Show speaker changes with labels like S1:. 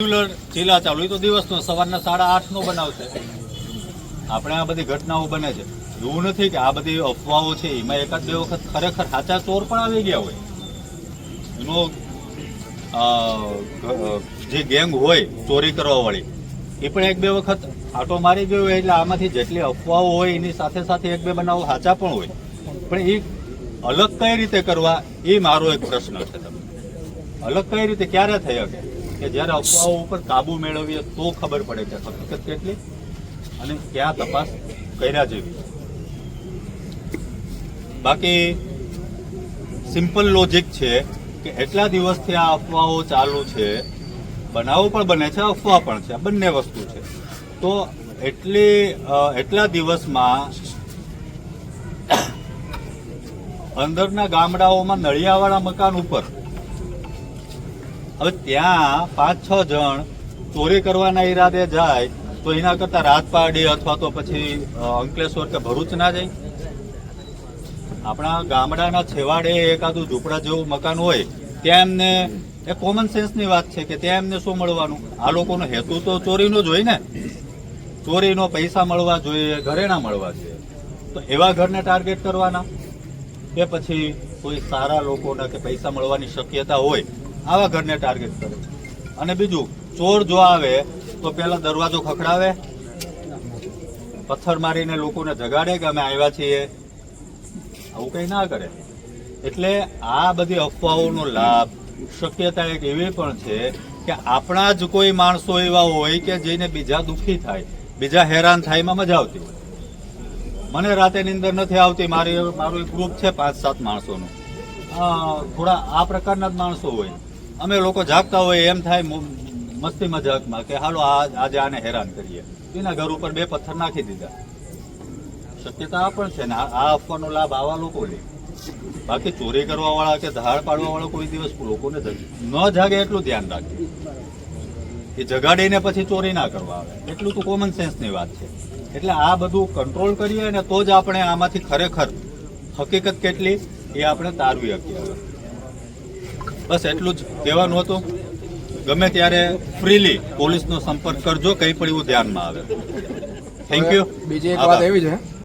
S1: Regular cheela ચાલુ તો દિવસનો, સવારના સાડા આઠ નો બનાવશે આપણે આ બધી ઘટનાઓ બને છે. એવું નથી કે આ બધી અફવાઓ છે, એમાં એકાદ બે વખત ખરેખર સાચા ચોર પણ આવી ગયા હોય. એનો જે ગેંગ હોય, ચોરી કરવા વાળી, એ પણ એક બે વખત આટો મારી ગયો હોય, એટલે આમાંથી જેટલી અફવાઓ હોય, એની સાથે સાથે એક બે બનાવો સાચા પણ હોય. પણ એ અલગ કઈ રીતે કરવા, એ મારો એક પ્રશ્ન છે તમને. અલગ કઈ રીતે, ક્યારે થઈ શકે? કે જ્યારે અફવાઓ ઉપર કાબુ મેળવીએ તો ખબર પડે કે હકીકત કેટલી અને ક્યાં તપાસ કર્યા જેવી. બાકી સિમ્પલ લોજિક છે કે એટલા દિવસથી આ અફવાઓ ચાલુ છે, બનાવો પણ બને છે, અફવા પણ છે બંને વસ્તુ છે. તો એટલી એટલા દિવસમાં અંદરના ગામડાઓમાં નળિયાવાળા મકાન ઉપર હવે ત્યાં પાંચ, છ જણ ચોરી કરવાના ઈરાદે જાય, તો એના કરતા રાજપારડી અથવા તો પછી અંકલેશ્વર કે ભરૂચ ના જાય? આપણા ગામડાના છેવાડે એકાદું ઝૂંપડા જેવું મકાન હોય, ત્યાં એમને, એ કોમન સેન્સની વાત છે કે ત્યાં એમને શું મળવાનું? આ લોકોનો હેતુ તો ચોરીનો જ હોય ને. ચોરીનો પૈસા મળવા જોઈએ, ઘરેણા મળવા જોઈએ. તો એવા ઘરને ટાર્ગેટ કરવાના? કે પછી કોઈ સારા લોકોના કે પૈસા મળવાની શક્યતા હોય આવા ઘરને ટાર્ગેટ કરે. અને બીજું, ચોર જો આવે, તો પેલા દરવાજો ખખડાવે. પથ્થર મારીને લોકોને જગાડે કે અમે આવ્યા છીએ. આવું કઈ ના કરે. એટલે આ બધી અફવાઓનો લાભ, શક્યતા એક એવી પણ છે કે આપણા જ કોઈ માણસો એવા હોય કે જેને બીજા દુઃખી થાય, બીજા હેરાન થાય એમાં મજા આવતી મને રાતે નીંદર નથી આવતી, મારી, મારું એક ગ્રુપ છે પાંચ સાત માણસોનું. થોડા આ પ્રકારના જ માણસો હોય. અમે લોકો જાગતા હોય એમ થાય મસ્તી મજાકમાં કે હાલો આજે આને હેરાન કરીએ. એના ઘર ઉપર બે પથ્થર નાખી દીધા. શક્યતા આ પણ છે ને, આ આપવાનો લાભ આવા લોકો લે. બાકી ચોરી કરવા વાળા કે ધાડ પાડવા વાળા કોઈ દિવસ લોકોને ન જાગે એટલું ધ્યાન રાખે. એ જગાડીને પછી ચોરી ના કરવા આવે. એટલું તો કોમન સેન્સની વાત છે. એટલે આ બધું કંટ્રોલ કરીએ ને તો જ આપણે આમાંથી ખરેખર હકીકત કેટલી? એ આપણે તારવી શકીએ. બસ એટલું જ કહેવાનું હતું. ગમે ત્યારે ફ્રીલી પોલીસનો સંપર્ક કરજો કંઈ પણ એવું ધ્યાનમાં આવે. થેન્ક યુ
S2: બીજી એક વાત એવી છે.